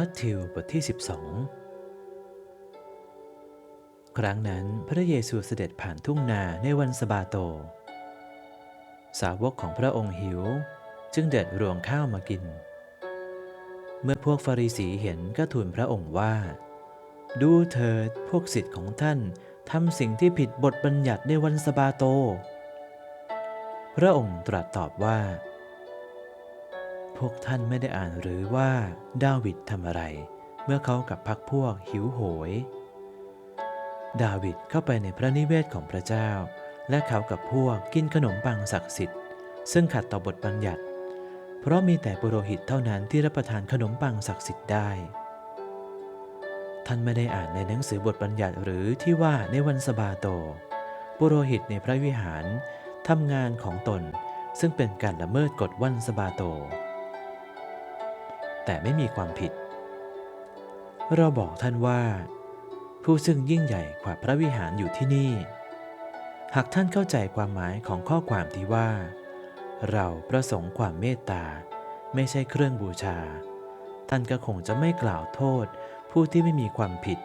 มัทธิวบทที่ 12 ครั้งนั้นพระเยซูเสด็จผ่านทุ่งนาในวันสบาโต สาวกของพระองค์หิวจึงเด็ดรวงข้าวมากิน เมื่อพวกฟาริสีเห็นก็ทูลพระองค์ว่า ดูเถิดพวกสิทธิ์ของท่านทำสิ่งที่ผิดบทบัญญัติในวันสบาโต พระองค์ตรัสตอบว่า พวกท่านไม่ได้อ่านหรือว่าดาวิดทำอะไร เมื่อเขากับพักพวกหิวโหย ดาวิดเข้าไปในพระนิเวศของพระเจ้า และเขากับพวกกินขนมปังศักดิ์สิทธิ์ ซึ่งขัดต่อบทบัญญัติ เพราะมีแต่ปุโรหิตเท่านั้นที่รับประทานขนมปังศักดิ์สิทธิ์ได้ ท่านไม่ได้อ่านในหนังสือบทบัญญัติหรือที่ว่าในวันสะบาโต ปุโรหิตในพระวิหารทำงานของตนซึ่งเป็นการละเมิดกฎวันสะบาโต แต่ไม่มีความผิด เราบอกท่านว่า ผู้ซึ่งยิ่งใหญ่กว่าพระวิหารอยู่ที่นี่ หากท่านเข้าใจความหมายของข้อความที่ว่า เราประสงค์ความเมตตาไม่ใช่เครื่องบูชา ท่านก็คงจะไม่กล่าวโทษผู้ที่ไม่มีความผิด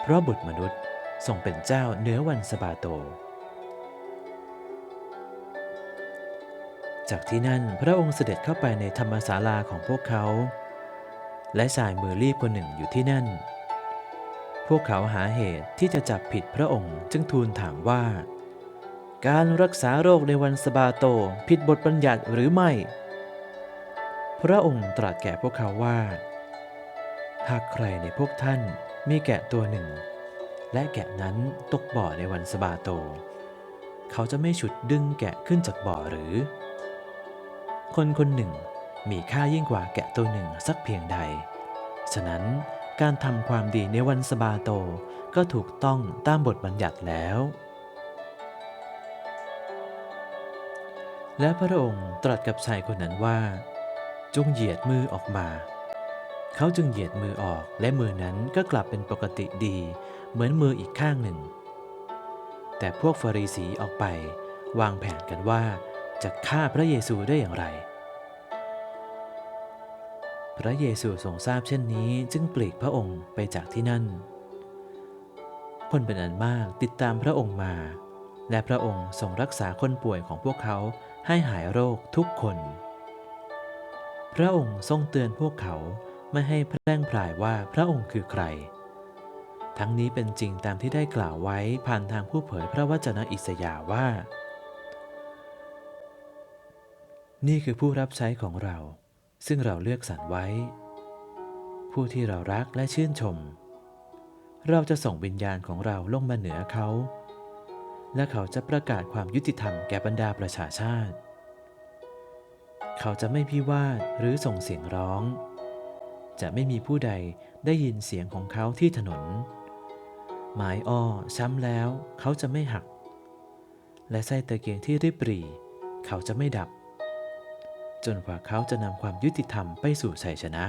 เพราะบุตรมนุษย์ทรงเป็นเจ้าเนื้อวันสบาโต จากที่นั่นพระองค์เสด็จเข้าไปในธรรมศาลาของพวกเขา และชายมือรีบคนหนึ่งอยู่ที่นั่น พวกเขาหาเหตุที่จะจับผิดพระองค์จึงทูลถามว่า การรักษาโรคในวันสบาโตผิดบทบัญญัติหรือไม่ พระองค์ตรัสแก่พวกเขาว่า หากใครในพวกท่านมีแกะตัวหนึ่ง และแกะนั้นตกบ่อในวันสบาโต เขาจะไม่ฉุดดึงแกะขึ้นจากบ่อหรือ คนคนหนึ่งมีค่ายิ่งกว่าแกะตัวหนึ่งสักเพียงใด ฉะนั้นการทำความดีในวันสบาโตก็ถูกต้องตามบทบัญญัติแล้ว และพระองค์ตรัสกับชายคนนั้นว่า จงเหยียดมือออกมา เขาจึงเหยียดมือออกและมือนั้นก็กลับเป็นปกติดี เหมือนมืออีกข้างหนึ่ง แต่พวกฟาริสีออกไป วางแผนกันว่า จะฆ่าพระเยซูได้อย่างไร พระเยซูทรงทราบเช่นนี้จึงปลีกพระองค์ไปจากที่นั่น คนเป็นอันมากติดตามพระองค์มา และพระองค์ทรงรักษาคนป่วยของพวกเขาให้หายโรคทุกคน พระองค์ทรงเตือนพวกเขาไม่ให้แพร่งพรายว่าพระองค์คือใคร ทั้งนี้เป็นจริงตามที่ได้กล่าวไว้ผ่านทางผู้เผยพระวจนะอิสยาห์ว่า นี่คือผู้รับใช้ของเรา ซึ่งเราเลือกสรรไว้ ผู้ที่เรารักและชื่นชม เราจะส่งวิญญาณของเราลงมาเหนือเขา และเขาจะประกาศความยุติธรรมแก่บรรดาประชาชาติ เขาจะไม่พิวาทหรือส่งเสียงร้อง จะไม่มีผู้ใดได้ยินเสียงของเขาที่ถนน หมายอ้อช้ำแล้วเขาจะไม่หัก และไส้ตะเกียงที่ริบรี เขาจะไม่ดับ จนกว่าเขาจะนำความยุติธรรมไปสู่ชัยชนะ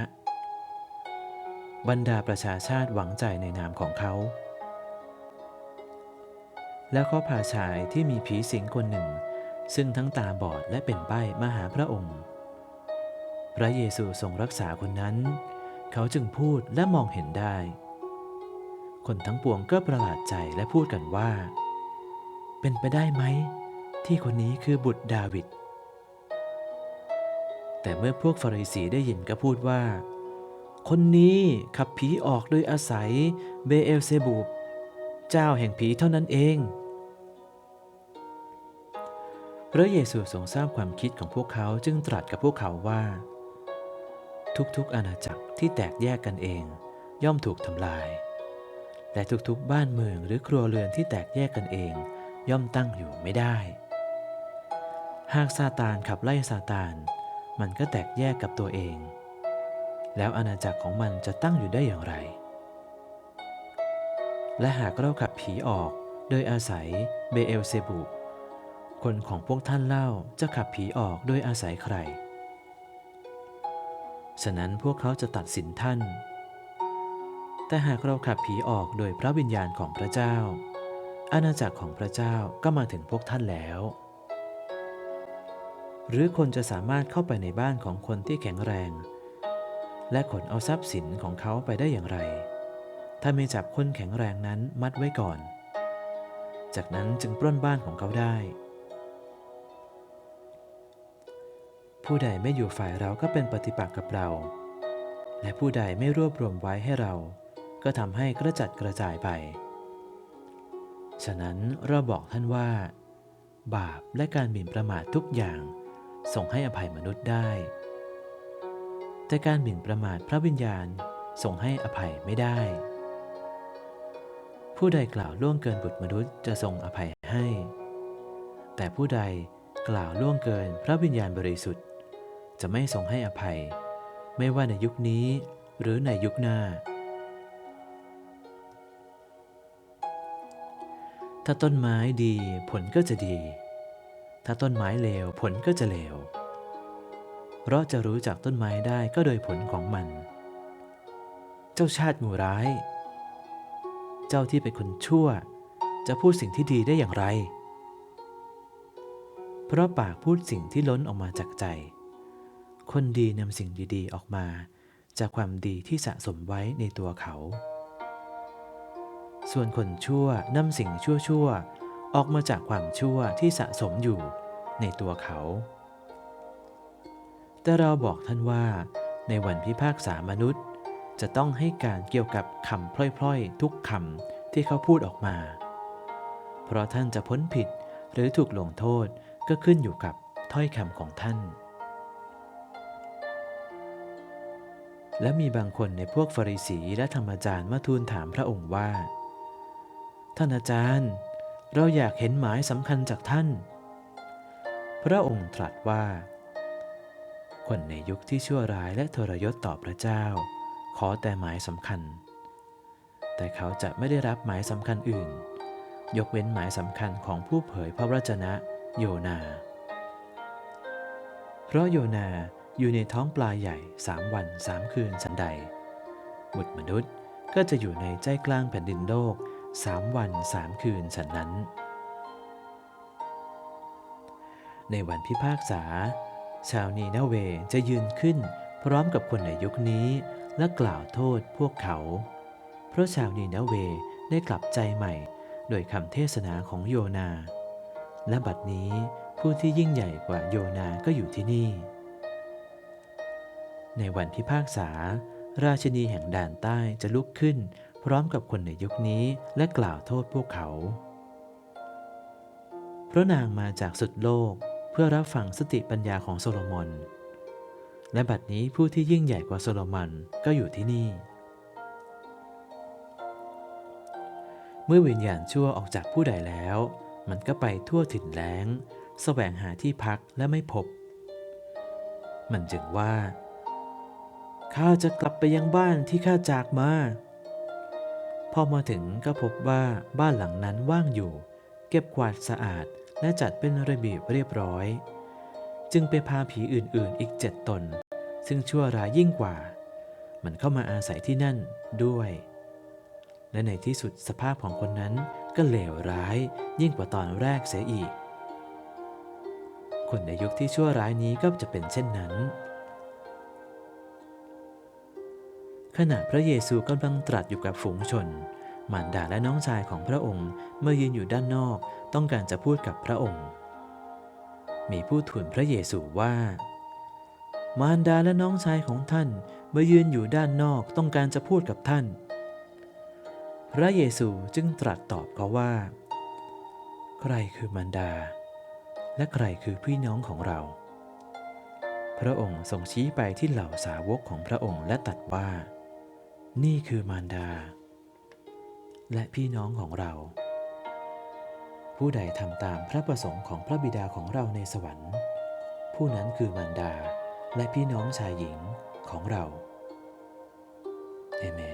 บรรดาประชาชาติหวังใจในนามของเขา แล้วเขาพาชายที่มีผีสิงคนหนึ่ง ซึ่งทั้งตาบอดและเป็นใบ้มาหาพระองค์ พระเยซูทรงรักษาคนนั้น เขาจึงพูดและมองเห็นได้ คนทั้งปวงก็ประหลาดใจและพูดกันว่า เป็นไปได้ไหม ที่คนนี้คือบุตรดาวิด แต่เมื่อพวกฟาริสีได้ยินก็พูดว่า คนนี้ขับผีออกโดยอาศัยเบเอลเซบูบเจ้าแห่งผีเท่านั้นเอง พระเยซูทรงทราบความคิดของพวกเขาจึงตรัสกับพวกเขาว่า ทุกๆอาณาจักรที่แตกแยกกันเอง ย่อมถูกทำลาย และทุกๆบ้านเมืองหรือครัวเรือนที่แตกแยกกันเอง ย่อมตั้งอยู่ไม่ได้ หากซาตานขับไล่ซาตาน มันก็แตกแยกกับตัวเอง แล้วอาณาจักรของมันจะตั้งอยู่ได้อย่างไร และหากเราขับผีออกโดยอาศัยเบเอลเซบูบคนของพวกท่านเล่าจะขับผีออกโดยอาศัยใคร ฉะนั้นพวกเขาจะตัดสินท่าน แต่หากเราขับผีออกโดยพระวิญญาณของพระเจ้า อาณาจักรของพระเจ้าก็มาถึงพวกท่านแล้ว หรือคนจะสามารถเข้าไปในบ้านของคนที่แข็งแรง และขนเอาทรัพย์สินของเขาไปได้อย่างไร ถ้าไม่จับคนแข็งแรงนั้นมัดไว้ก่อน จากนั้นจึงปล้นบ้านของเขาได้ ผู้ใดไม่อยู่ฝ่ายเราก็เป็นปฏิปักษ์กับเรา และผู้ใดไม่รวบรวมไว้ให้เรา ก็ทำให้กระจัดกระจายไป ฉะนั้นเราบอกท่านว่า บาปและการหมิ่นประมาททุกอย่าง ส่งให้อภัยมนุษย์ได้ แต่การหมิ่นประมาทพระวิญญาณส่งให้อภัยไม่ได้ ผู้ใดกล่าวล่วงเกินบุตรมนุษย์จะทรงอภัยให้ แต่ผู้ใดกล่าวล่วงเกินพระวิญญาณบริสุทธิ์ จะไม่ทรงให้อภัย ไม่ว่าในยุคนี้หรือในยุคหน้า ถ้าต้นไม้ดีผลก็จะดี ถ้าต้นไม้เลวผลก็จะเลว เพราะจะรู้จักต้นไม้ได้ก็โดยผลของมัน เจ้าชาติงูร้าย เจ้าที่เป็นคนชั่ว จะพูดสิ่งที่ดีได้อย่างไร เพราะปากพูดสิ่งที่ล้นออกมาจากใจ คนดีนำสิ่งดีๆออกมา จากความดีที่สะสมไว้ในตัวเขา ส่วนคนชั่วนำสิ่งชั่วๆ ออกมาจากความชั่วที่สะสมอยู่ในตัวเขา แต่เราบอกท่านว่าในวันพิพากษามนุษย์ จะต้องให้การเกี่ยวกับคำพล่อยๆ ทุกคำที่เขาพูดออกมา เพราะท่านจะพ้นผิดหรือถูกลงโทษก็ขึ้นอยู่กับถ้อยคำของท่าน และมีบางคนในพวกฟริสีและธรรมจารย์มาทูลถามพระองค์ว่า ท่านอาจารย์ เราอยากเห็นหมายสำคัญจากท่าน พระองค์ตรัสว่า คนในยุคที่ชั่วร้ายและทรยศต่อพระเจ้า ขอแต่หมายสำคัญ แต่เขาจะไม่ได้รับหมายสำคัญอื่น ยกเว้นหมายสำคัญของผู้เผยพระวจนะโยนา เพราะโยนาอยู่ในท้องปลาใหญ่สามวันสามคืนสันใดบุตรมนุษย์ก็จะอยู่ในใจกลางแผ่นดินโลก สามวันสามคืนฉันนั้น ในวันพิพากษา ชาวนีนาเวจะยืนขึ้นพร้อมกับคนในยุคนี้และกล่าวโทษพวกเขา เพราะชาวนีนาเวได้กลับใจใหม่โดยคำเทศนาของโยนา และบัดนี้ผู้ที่ยิ่งใหญ่กว่าโยนาก็อยู่ที่นี่ ในวันพิพากษา ราชนีแห่งด่านใต้จะลุกขึ้น พร้อมกับคนในยุคนี้และกล่าวโทษพวกเขาเพราะนางมาจากสุดโลกเพื่อรับฟังสติปัญญาของโซโลมอน และบัดนี้ผู้ที่ยิ่งใหญ่กว่าโซโลมอนก็อยู่ที่นี่ เมื่อวิญญาณชั่วออกจากผู้ใดแล้ว มันก็ไปทั่วถิ่นแล้งแสวงหาที่พักและไม่พบ มันจึงว่าข้าจะกลับไปยังบ้านที่ข้าจากมา พอมาถึงก็พบว่าบ้านหลังนั้นว่างอยู่ เก็บกวาดสะอาดและจัดเป็นระเบียบเรียบร้อย จึงไปพาผีอื่นๆอีกเจ็ดตน ซึ่งชั่วร้ายยิ่งกว่า มันเข้ามาอาศัยที่นั่นด้วย และในที่สุดสภาพของคนนั้นก็เลวร้ายยิ่งกว่าตอนแรกเสียอีก คนในยุคที่ชั่วร้ายนี้ก็จะเป็นเช่นนั้น ขณะพระเยซูกำลังตรัสอยู่กับฝูงชน มารดาและน้องชายของพระองค์เมื่อยืนอยู่ด้านนอกต้องการจะพูดกับพระองค์ มีผู้ทูลพระเยซูว่า มารดาและน้องชายของท่านเมื่อยืนอยู่ด้านนอกต้องการจะพูดกับท่าน พระเยซูจึงตรัสตอบเขาว่า ใครคือมารดา และใครคือพี่น้องของเราพระองค์ทรงชี้ไปที่เหล่าสาวกของพระองค์และตรัสว่า นี่คือมารดา และพี่น้องของเรา ผู้ใดทำตามพระประสงค์ของพระบิดาของเราในสวรรค์ ผู้นั้นคือมารดาและพี่น้องชายหญิงของเราเอเมน